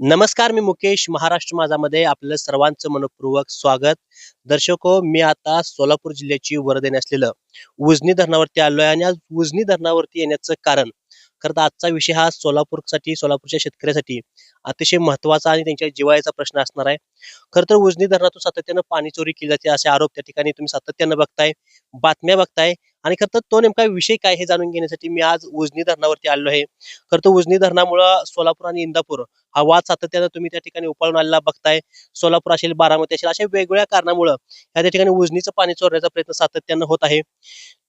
नमस्कार मी मुकेश महाराष्ट्र माझामध्ये आपलं सर्वांचं मनपूर्वक स्वागत. दर्शको हो, मी आता सोलापूर जिल्ह्याची वर असलेलं उजनी धरणावरती आलोय आणि आज उजनी धरणावरती येण्याचं कारण. खरं तर आजचा विषय हा सोलापूरसाठी सोलापूरच्या शेतकऱ्यासाठी अतिशय महत्त्वाचा आणि त्यांच्या जिवाळ्याचा प्रश्न असणार आहे. खरं तर उजनी धरणातून सातत्यानं पाणी चोरी केली जाते असे आरोप त्या ठिकाणी तुम्ही सातत्यानं बघताय बातम्या बघताय. आणि खरं तर तो नेमका विषय काय हे जाणून घेण्यासाठी मी आज उजनी धरणावरती आलो आहे खरं तर उजनी धरणामुळं सोलापूर आणि इंदापूर हा वाद सातत्यानं तुम्ही त्या ठिकाणी उपाळून आलेला बघताय. सोलापूर असेल बारामती असेल अशा वेगवेगळ्या कारणामुळं या त्या ठिकाणी उजनीचं पाणी चोरण्याचा प्रयत्न सातत्यानं होत आहे.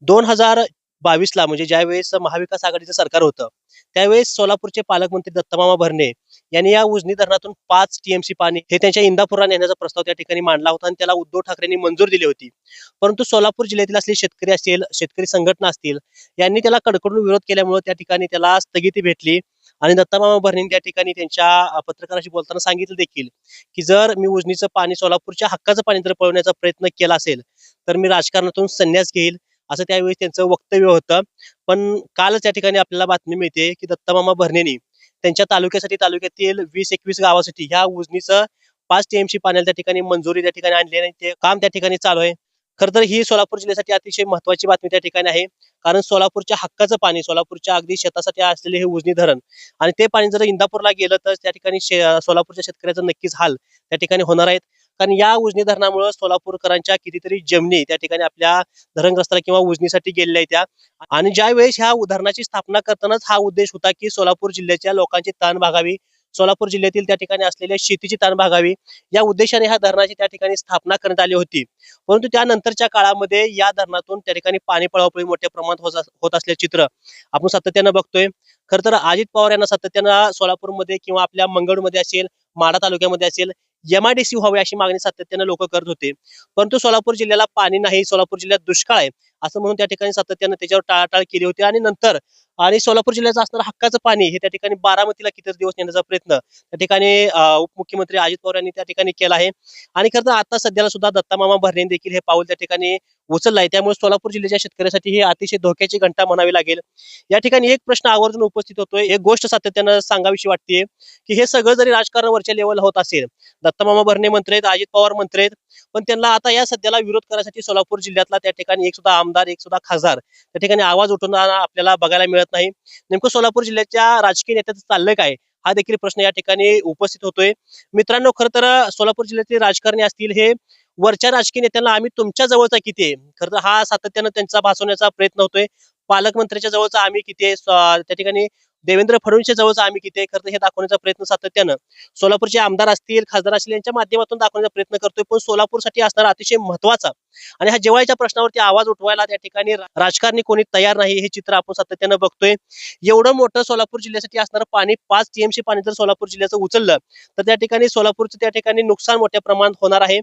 दोन हजार बावीस ला म्हणजे ज्यावेळेस महाविकास आघाडीचं सरकार होतं त्यावेळेस सोलापूरचे पालकमंत्री दत्तमामा भरणे यांनी या उजनी धरणातून पाच टीएमसी पाणी हे त्यांच्या इंदापूरला नेण्याचा प्रस्ताव त्या ठिकाणी मांडला होता आणि त्याला उद्धव ठाकरेंनी मंजूर दिली होती. परंतु सोलापूर जिल्ह्यातील असले शेतकरी असतील शेतकरी संघटना असतील यांनी त्याला कडकडून विरोध केल्यामुळे त्या ठिकाणी त्याला स्थगिती भेटली. आणि दत्तामामा भरणेंनी त्या ठिकाणी त्यांच्या पत्रकाराशी बोलताना सांगितलं देखील की जर मी उजनीचं पाणी सोलापूरच्या हक्काचं पाणी जर पळवण्याचा प्रयत्न केला असेल तर मी राजकारणातून संन्यास घेईल असं त्यावेळी त्यांचं वक्तव्य होतं. पण कालच या ठिकाणी आपल्याला बातमी मिळते की दत्तामामा भरणेनी त्यांच्या तालुक्यासाठी तालुक्यातील वीस एकवीस गावासाठी ह्या उजनीचं पाच टीएमसी पाण्याला त्या ठिकाणी मंजुरी त्या ठिकाणी आणली आणि ते काम त्या ठिकाणी चालू आहे. खरं तर ही सोलापूर जिल्ह्यासाठी अतिशय महत्वाची बातमी त्या ठिकाणी आहे. कारण सोलापूरच्या हक्काचं पाणी सोलापूरच्या अगदी शेतासाठी असलेले हे उजनी धरण आणि ते पाणी जर इंदापूरला गेलं तर त्या ठिकाणी सोलापूरच्या शेतकऱ्याचा नक्कीच हाल त्या ठिकाणी होणार आहेत. कारण या उजनी धरणामुळे सोलापूरकरांच्या कितीतरी जमिनी त्या ठिकाणी आपल्या धरणग्रस्ताला किंवा उजनीसाठी गेलेल्या आहेत त्या. आणि ज्या वेळेस ह्या धरणाची स्थापना करतानाच हा उद्देश होता की सोलापूर जिल्ह्याच्या लोकांची ताण भागावी. सोलापूर जिल्ह्यातील त्या ठिकाणी असलेल्या शेतीची ताण भागावी. या उद्देशाने ह्या धरणाची त्या ठिकाणी स्थापना करण्यात आली होती. परंतु त्यानंतरच्या काळामध्ये या धरणातून त्या ठिकाणी पाणी पळापळी मोठ्या प्रमाणात होत अस- असल्याचे चित्र आपण सातत्यानं बघतोय. खरं तर अजित पवार यांना सातत्यानं सोलापूरमध्ये किंवा आपल्या मंगळमध्ये असेल माढा तालुक्यामध्ये असेल एमआयडीसी व्हावी अशी मागणी सातत्यानं लोक करत होते. परंतु सोलापूर जिल्ह्याला पाणी नाही सोलापूर जिल्ह्यात दुष्काळ आहे. असं म्हणून त्या ठिकाणी सातत्यानं त्याच्यावर टाळाटाळ केली होती. आणि नंतर आणि सोलापूर जिल्ह्याचं असणारं हक्काचं पाणी हे त्या ठिकाणी बारामतीला किती दिवस नेण्याचा प्रयत्न त्या ठिकाणी उपमुख्यमंत्री अजित पवार यांनी त्या ठिकाणी केला आहे. आणि खरं तर आता सध्याला सुद्धा दत्तामामा भरणे देखील हे पाऊल त्या ठिकाणी उचललं आहे त्यामुळे सोलापूर जिल्ह्याच्या शेतकऱ्यासाठी ही अतिशय धोक्याची घंटा म्हणावी लागेल. या ठिकाणी एक प्रश्न आवर्जून उपस्थित होतोय. एक गोष्ट सातत्यानं सांगावीशी वाटते की हे सगळं जरी राजकारणावरच्या लेवलला होत असेल दत्तामामा भरणे मंत्री आहेत अजित पवार मंत्री आहेत पण त्यांना आता या सध्याला विरोध करण्यासाठी सोलापूर जिल्ह्यातला त्या ठिकाणी एक सुद्धा आमदार एक सुद्धा खासदार त्या ठिकाणी आवाज उठवताना आपल्याला बघायला मिळत नाही. नेमकं सोलापूर जिल्ह्याच्या राजकीय नेत्याचं चाललंय काय? हा देखील प्रश्न या ठिकाणी उपस्थित होतोय. मित्रांनो खरं तर सोलापूर जिल्ह्यातील राजकारणी असतील हे वरच्या राजकीय नेत्यांना आम्ही तुमच्या जवळचा किती आहे? खरं तर हा सातत्यानं त्यांचा भासवण्याचा प्रयत्न होतोय. पालकमंत्र्याच्या जवळचा आम्ही किती त्या ठिकाणी देवेंद्र फडणवीसच्या जवळचा आम्ही किती आहे खरं हे दाखवण्याचा प्रयत्न सातत्यानं. सोलापूरचे आमदार असतील खासदार असतील यांच्या माध्यमातून दाखवण्याचा प्रयत्न करतोय. पण सोलापूरसाठी असणारा अतिशय महत्त्वाचा आणि हा जेवायच्या प्रश्नावरती आवाज उठवायला त्या ठिकाणी राजकारणी कोणी तयार नाही हे चित्र आपण सातत्यानं बघतोय. एवढं मोठं सोलापूर जिल्ह्यासाठी असणारं पाणी पाच टीएमसी पाणी जर सोलापूर जिल्ह्याचं उचललं तर त्या ठिकाणी सोलापूरचं त्या ठिकाणी नुकसान मोठ्या प्रमाणात होणार आहे.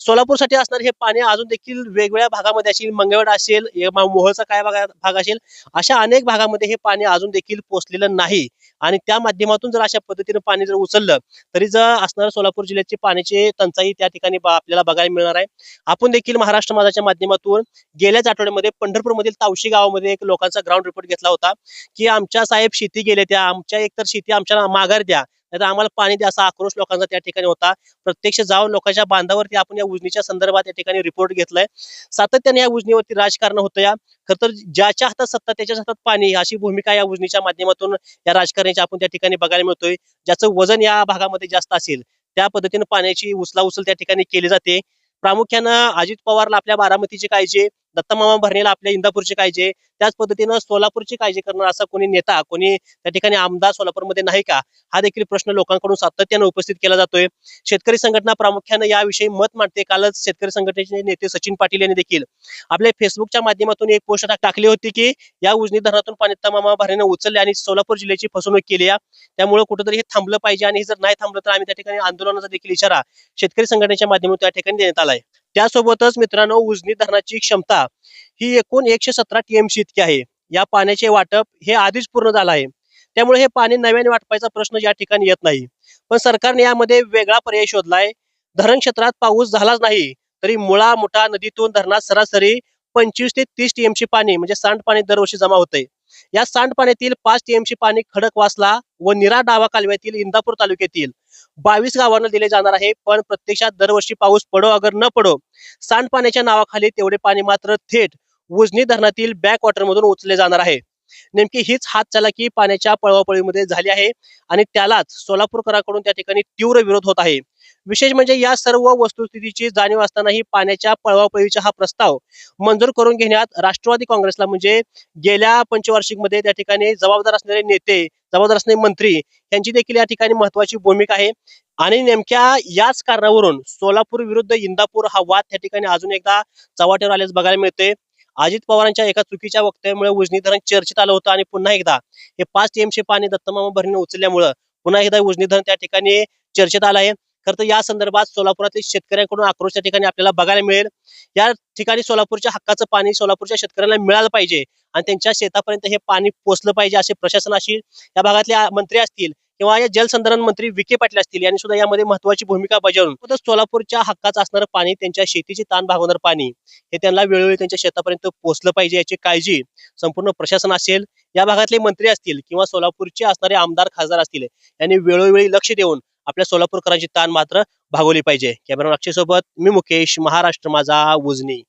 सोलापूरसाठी असणार हे पाणी अजून देखील वेगवेगळ्या भागामध्ये असेल मंगळवेड असेल मोहळचा काय भाग असेल अशा अनेक भागामध्ये हे पाणी अजून देखील पोचलेलं नाही. आणि त्या माध्यमातून जर अशा पद्धतीने पाणी जर उचललं तरी जर असणार सोलापूर जिल्ह्याची पाण्याची टंचाई त्या ठिकाणी आपल्याला बघायला मिळणार आहे. आपण देखील महाराष्ट्र माझाच्या माध्यमातून गेल्याच आठवड्यामध्ये पंढरपूरमधील तावशी गावामध्ये एक लोकांचा ग्राउंड रिपोर्ट घेतला होता की आमच्या साहेब शेती गेले त्या आमच्या एकतर शेती आमच्या माघार द्या नाहीतर आम्हाला पाणी द्या असा आक्रोश लोकांचा त्या ठिकाणी होता. प्रत्यक्ष जाऊन लोकांच्या बांधावरती आपण या उजनीच्या संदर्भात या ठिकाणी रिपोर्ट घेतलाय. सातत्याने या उजनीवरती राजकारण होतं या. खर तर ज्याच्या हातात सत्ता त्याच्याच हातात पाणी अशी भूमिका या उजनीच्या माध्यमातून या राजकारण्याची आपण त्या ठिकाणी बघायला मिळतोय. ज्याचं वजन या भागामध्ये जास्त असेल त्या पद्धतीने पाण्याची उचला उचल त्या ठिकाणी केली जाते. प्रामुख्यानं अजित पवारला आपल्या बारामतीची काळजी जे दत्तमामा भरणेला आपल्या इंदापूरची काळजी त्याच पद्धतीनं सोलापूरची काळजी करणार असा कोणी नेता कोणी त्या ठिकाणी आमदार सोलापूरमध्ये नाही का? हा देखील प्रश्न लोकांकडून सातत्यानं उपस्थित केला जातोय. शेतकरी संघटना प्रामुख्यानं याविषयी मत मांडते. कालच शेतकरी संघटनेचे नेते सचिन पाटील यांनी देखील आपल्या फेसबुकच्या माध्यमातून एक पोस्ट टाकली होती की या उजनी धरणातून पाणी दत्तमामा भरणेनं उचलले आणि सोलापूर जिल्ह्याची फसवणूक केली त्यामुळे कुठेतरी हे थांबलं पाहिजे आणि जर नाही थांबलं तर आम्ही त्या ठिकाणी आंदोलनाचा देखील इशारा शेतकरी संघटनेच्या माध्यमातून त्या ठिकाणी देण्यात आलाय. त्यासोबतच मित्रांनो उजनी धरणाची क्षमता ही एकूण एकशे सतरा टीएमसी इतकी आहे. या पाण्याचे वाटप हे आधीच पूर्ण झालं आहे. त्यामुळे हे पाणी नव्याने वाटपायचा प्रश्न या ठिकाणी येत नाही. पण सरकारने यामध्ये वेगळा पर्याय शोधलाय. धरण क्षेत्रात पाऊस झालाच नाही तरी मुळा मुठा नदीतून धरणात सरासरी पंचवीस ते तीस टीएमसी पाणी म्हणजे सांडपाणी दरवर्षी जमा होतंय या सांडपाण्यातील पाच टीएमसी पाणी खडकवासला व निरा डावा कालव्यातील इंदापूर तालुक्यातील बावीस गावांना दिले जाणार आहे पण प्रत्यक्षात दरवर्षी पाऊस पडो अगर न पडो सांडपाण्याच्या नावाखाली तेवढे पाणी मात्र थेट उजनी धरणातील बॅकवॉटर मधून उचलले जाणार आहे. नेमकी हीच हात चालाकी पाण्याच्या पळवापळीमध्ये झाली आहे आणि त्यालाच सोलापूरकरांकडून त्या ठिकाणी तीव्र विरोध होत आहे. विशेष म्हणजे या सर्व वस्तुस्थितीची जाणीव असतानाही पाण्याच्या पळवापळीचा हा प्रस्ताव मंजूर करून घेण्यात राष्ट्रवादी काँग्रेसला म्हणजे गेल्या पंचवार्षिकमध्ये त्या ठिकाणी जबाबदार असणारे नेते जबाबदार असणारे मंत्री यांची देखील या ठिकाणी महत्वाची भूमिका आहे. आणि नेमक्या याच कारणावरून सोलापूर विरुद्ध इंदापूर हा वाद त्या ठिकाणी अजून एकदा चव्हाट्यावर आल्याचं बघायला मिळते अजित पवारांच्या एका चुकीच्या वक्तव्यामुळे उजनी धरण चर्चेत आलं होतं आणि पुन्हा एकदा हे पाच टीएमसी पाणी दत्तमामा भरणीने उचलल्यामुळं पुन्हा एकदा उजनी धरण त्या ठिकाणी चर्चेत आलं आहे खरं तर या संदर्भात सोलापुरातील शेतकऱ्यांकडून आक्रोश त्या ठिकाणी आपल्याला बघायला मिळेल. या ठिकाणी सोलापूरच्या हक्काचं पाणी सोलापूरच्या शेतकऱ्यांना मिळालं पाहिजे आणि त्यांच्या शेतापर्यंत हे पाणी पोचलं पाहिजे असे प्रशासनाशी या भागातले मंत्री असतील किंवा या जलसंधारण मंत्री विखे पाटील असतील यांनी सुद्धा यामध्ये महत्वाची भूमिका बजावून तर सोलापूरच्या हक्काचं असणारं पाणी त्यांच्या शेतीची ताण भागवणार पाणी हे त्यांना वेळोवेळी त्यांच्या शेतापर्यंत पोहोचलं पाहिजे याची काळजी संपूर्ण प्रशासन असेल. या भागातले मंत्री असतील किंवा सोलापूरचे असणारे आमदार खासदार असतील यांनी वेळोवेळी लक्ष देऊन आपल्या सोलापूरकरांची ताण मात्र भागवली पाहिजे. कॅमेरा अक्षय सोबत मी मुकेश महाराष्ट्र माझा उजनी.